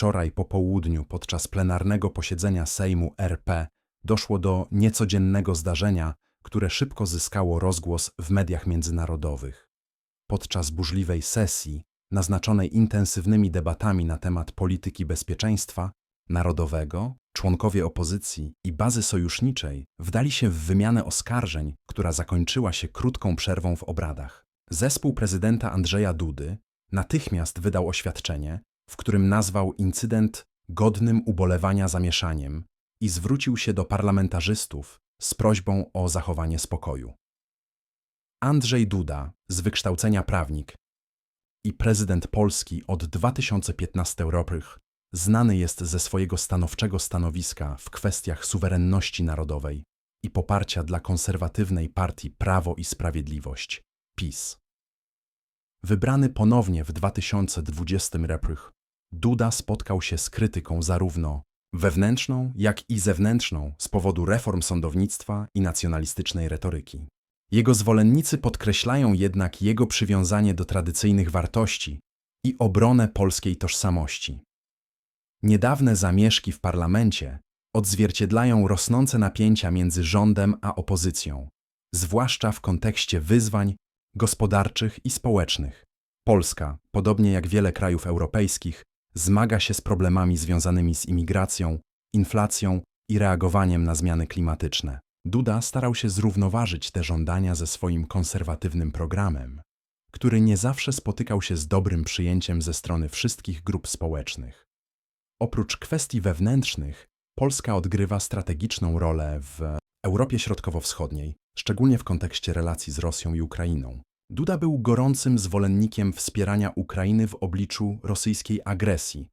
Wczoraj po południu podczas plenarnego posiedzenia Sejmu RP doszło do niecodziennego zdarzenia, które szybko zyskało rozgłos w mediach międzynarodowych. Podczas burzliwej sesji, naznaczonej intensywnymi debatami na temat polityki bezpieczeństwa narodowego, członkowie opozycji i bazy sojuszniczej wdali się w wymianę oskarżeń, która zakończyła się krótką przerwą w obradach. Zespół prezydenta Andrzeja Dudy natychmiast wydał oświadczenie, w którym nazwał incydent godnym ubolewania zamieszaniem i zwrócił się do parlamentarzystów z prośbą o zachowanie spokoju. Andrzej Duda, z wykształcenia prawnik i prezydent Polski od 2015 roku, znany jest ze swojego stanowczego stanowiska w kwestiach suwerenności narodowej i poparcia dla konserwatywnej partii Prawo i Sprawiedliwość PiS. Wybrany ponownie w 2020 roku, Duda spotkał się z krytyką zarówno wewnętrzną, jak i zewnętrzną z powodu reform sądownictwa i nacjonalistycznej retoryki. Jego zwolennicy podkreślają jednak jego przywiązanie do tradycyjnych wartości i obronę polskiej tożsamości. Niedawne zamieszki w parlamencie odzwierciedlają rosnące napięcia między rządem a opozycją, zwłaszcza w kontekście wyzwań gospodarczych i społecznych. Polska, podobnie jak wiele krajów europejskich, zmaga się z problemami związanymi z imigracją, inflacją i reagowaniem na zmiany klimatyczne. Duda starał się zrównoważyć te żądania ze swoim konserwatywnym programem, który nie zawsze spotykał się z dobrym przyjęciem ze strony wszystkich grup społecznych. Oprócz kwestii wewnętrznych, Polska odgrywa strategiczną rolę w Europie Środkowo-Wschodniej, szczególnie w kontekście relacji z Rosją i Ukrainą. Duda był gorącym zwolennikiem wspierania Ukrainy w obliczu rosyjskiej agresji,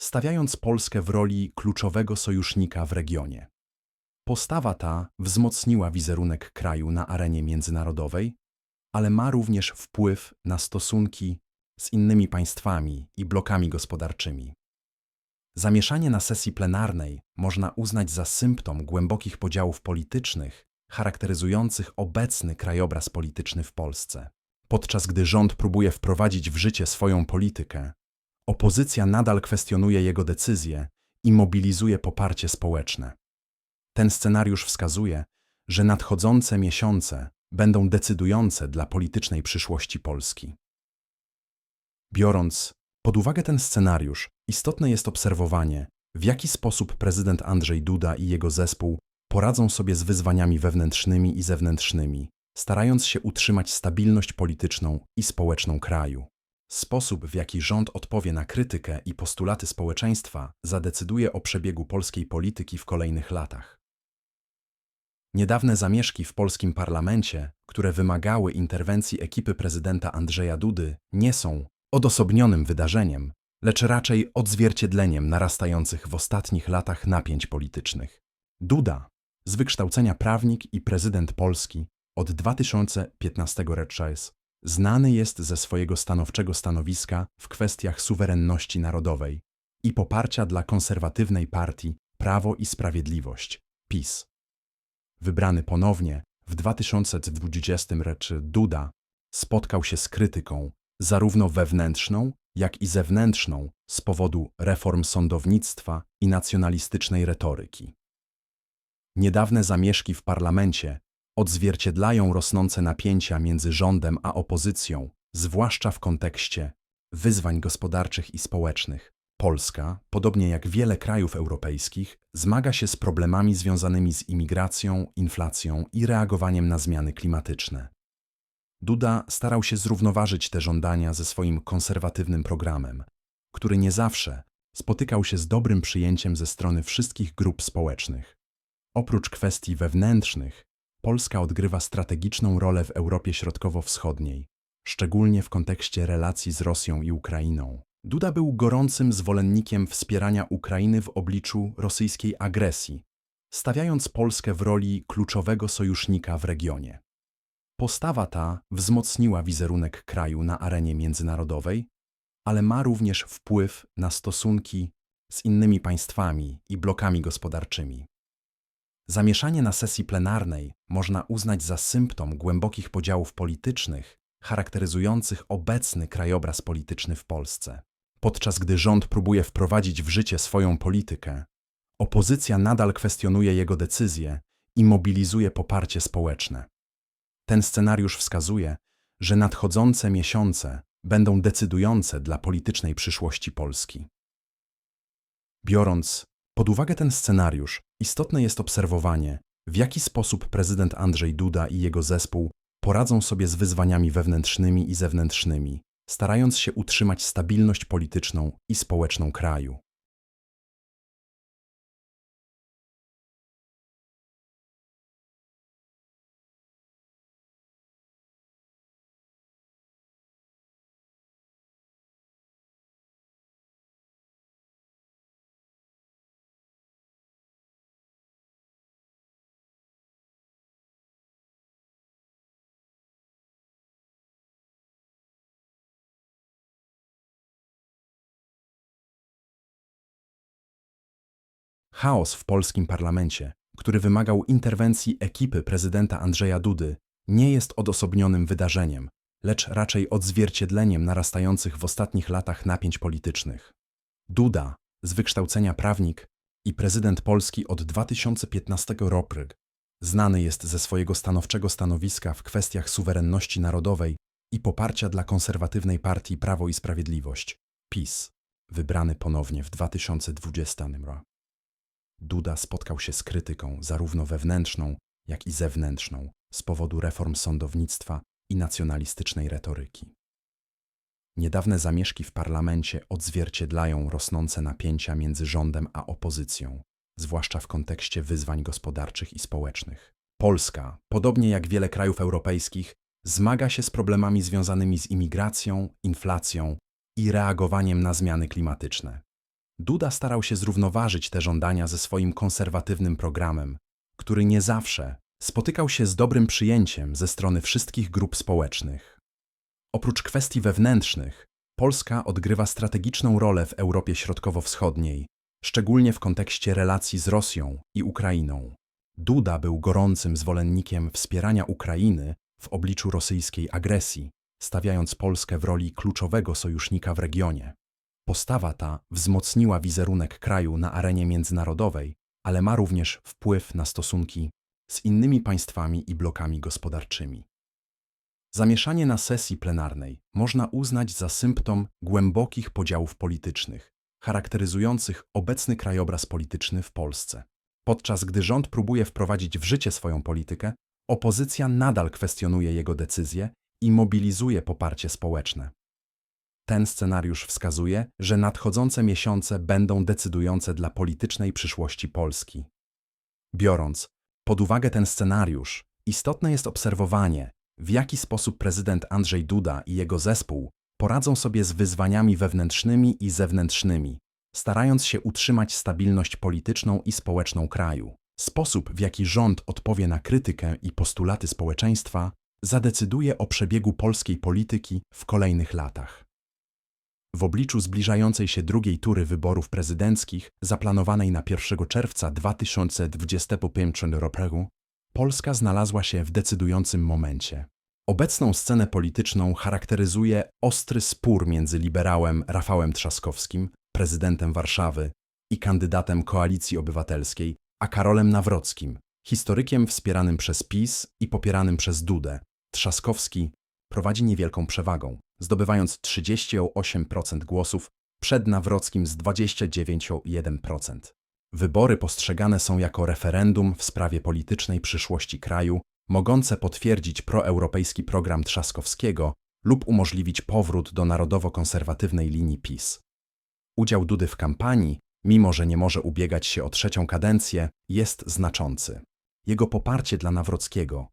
stawiając Polskę w roli kluczowego sojusznika w regionie. Postawa ta wzmocniła wizerunek kraju na arenie międzynarodowej, ale ma również wpływ na stosunki z innymi państwami i blokami gospodarczymi. Zamieszanie na sesji plenarnej można uznać za symptom głębokich podziałów politycznych charakteryzujących obecny krajobraz polityczny w Polsce. Podczas gdy rząd próbuje wprowadzić w życie swoją politykę, opozycja nadal kwestionuje jego decyzje i mobilizuje poparcie społeczne. Ten scenariusz wskazuje, że nadchodzące miesiące będą decydujące dla politycznej przyszłości Polski. Biorąc pod uwagę ten scenariusz, istotne jest obserwowanie, w jaki sposób prezydent Andrzej Duda i jego zespół poradzą sobie z wyzwaniami wewnętrznymi i zewnętrznymi, starając się utrzymać stabilność polityczną i społeczną kraju. Sposób, w jaki rząd odpowie na krytykę i postulaty społeczeństwa, zadecyduje o przebiegu polskiej polityki w kolejnych latach. Niedawne zamieszki w polskim parlamencie, które wymagały interwencji ekipy prezydenta Andrzeja Dudy, nie są odosobnionym wydarzeniem, lecz raczej odzwierciedleniem narastających w ostatnich latach napięć politycznych. Duda, z wykształcenia prawnik i prezydent Polski, od 2015 roku znany jest ze swojego stanowczego stanowiska w kwestiach suwerenności narodowej i poparcia dla konserwatywnej partii Prawo i Sprawiedliwość PiS. Wybrany ponownie w 2020 roku Duda spotkał się z krytyką zarówno wewnętrzną, jak i zewnętrzną z powodu reform sądownictwa i nacjonalistycznej retoryki. Niedawne zamieszki w parlamencie odzwierciedlają rosnące napięcia między rządem a opozycją, zwłaszcza w kontekście wyzwań gospodarczych i społecznych. Polska, podobnie jak wiele krajów europejskich, zmaga się z problemami związanymi z imigracją, inflacją i reagowaniem na zmiany klimatyczne. Duda starał się zrównoważyć te żądania ze swoim konserwatywnym programem, który nie zawsze spotykał się z dobrym przyjęciem ze strony wszystkich grup społecznych. Oprócz kwestii wewnętrznych, Polska odgrywa strategiczną rolę w Europie Środkowo-Wschodniej, szczególnie w kontekście relacji z Rosją i Ukrainą. Duda był gorącym zwolennikiem wspierania Ukrainy w obliczu rosyjskiej agresji, stawiając Polskę w roli kluczowego sojusznika w regionie. Postawa ta wzmocniła wizerunek kraju na arenie międzynarodowej, ale ma również wpływ na stosunki z innymi państwami i blokami gospodarczymi. Zamieszanie na sesji plenarnej można uznać za symptom głębokich podziałów politycznych charakteryzujących obecny krajobraz polityczny w Polsce. podczas gdy rząd próbuje wprowadzić w życie swoją politykę, opozycja nadal kwestionuje jego decyzje i mobilizuje poparcie społeczne. Ten scenariusz wskazuje, że nadchodzące miesiące będą decydujące dla politycznej przyszłości Polski. Biorąc pod uwagę ten scenariusz, istotne jest obserwowanie, w jaki sposób prezydent Andrzej Duda i jego zespół poradzą sobie z wyzwaniami wewnętrznymi i zewnętrznymi, starając się utrzymać stabilność polityczną i społeczną kraju. Chaos w polskim parlamencie, który wymagał interwencji ekipy prezydenta Andrzeja Dudy, nie jest odosobnionym wydarzeniem, lecz raczej odzwierciedleniem narastających w ostatnich latach napięć politycznych. Duda, z wykształcenia prawnik i prezydent Polski od 2015 roku, znany jest ze swojego stanowczego stanowiska w kwestiach suwerenności narodowej i poparcia dla konserwatywnej partii Prawo i Sprawiedliwość, PiS, wybrany ponownie w 2020 roku. Duda spotkał się z krytyką zarówno wewnętrzną, jak i zewnętrzną z powodu reform sądownictwa i nacjonalistycznej retoryki. Niedawne zamieszki w parlamencie odzwierciedlają rosnące napięcia między rządem a opozycją, zwłaszcza w kontekście wyzwań gospodarczych i społecznych. Polska, podobnie jak wiele krajów europejskich, zmaga się z problemami związanymi z imigracją, inflacją i reagowaniem na zmiany klimatyczne. Duda starał się zrównoważyć te żądania ze swoim konserwatywnym programem, który nie zawsze spotykał się z dobrym przyjęciem ze strony wszystkich grup społecznych. Oprócz kwestii wewnętrznych, Polska odgrywa strategiczną rolę w Europie Środkowo-Wschodniej, szczególnie w kontekście relacji z Rosją i Ukrainą. Duda był gorącym zwolennikiem wspierania Ukrainy w obliczu rosyjskiej agresji, stawiając Polskę w roli kluczowego sojusznika w regionie. Postawa ta wzmocniła wizerunek kraju na arenie międzynarodowej, ale ma również wpływ na stosunki z innymi państwami i blokami gospodarczymi. Zamieszanie na sesji plenarnej można uznać za symptom głębokich podziałów politycznych, charakteryzujących obecny krajobraz polityczny w Polsce. Podczas gdy rząd próbuje wprowadzić w życie swoją politykę, opozycja nadal kwestionuje jego decyzje i mobilizuje poparcie społeczne. Ten scenariusz wskazuje, że nadchodzące miesiące będą decydujące dla politycznej przyszłości Polski. Biorąc pod uwagę ten scenariusz, istotne jest obserwowanie, w jaki sposób prezydent Andrzej Duda i jego zespół poradzą sobie z wyzwaniami wewnętrznymi i zewnętrznymi, starając się utrzymać stabilność polityczną i społeczną kraju. Sposób, w jaki rząd odpowie na krytykę i postulaty społeczeństwa, zadecyduje o przebiegu polskiej polityki w kolejnych latach. W obliczu zbliżającej się drugiej tury wyborów prezydenckich, zaplanowanej na 1 czerwca 2025 roku, Polska znalazła się w decydującym momencie. Obecną scenę polityczną charakteryzuje ostry spór między liberałem Rafałem Trzaskowskim, prezydentem Warszawy i kandydatem Koalicji Obywatelskiej, a Karolem Nawrockim, historykiem wspieranym przez PiS i popieranym przez Dudę. Trzaskowski prowadzi niewielką przewagą, zdobywając 38% głosów przed Nawrockim z 29,1%. Wybory postrzegane są jako referendum w sprawie politycznej przyszłości kraju, mogące potwierdzić proeuropejski program Trzaskowskiego lub umożliwić powrót do narodowo-konserwatywnej linii PiS. Udział Dudy w kampanii, mimo że nie może ubiegać się o trzecią kadencję, jest znaczący. Jego poparcie dla Nawrockiego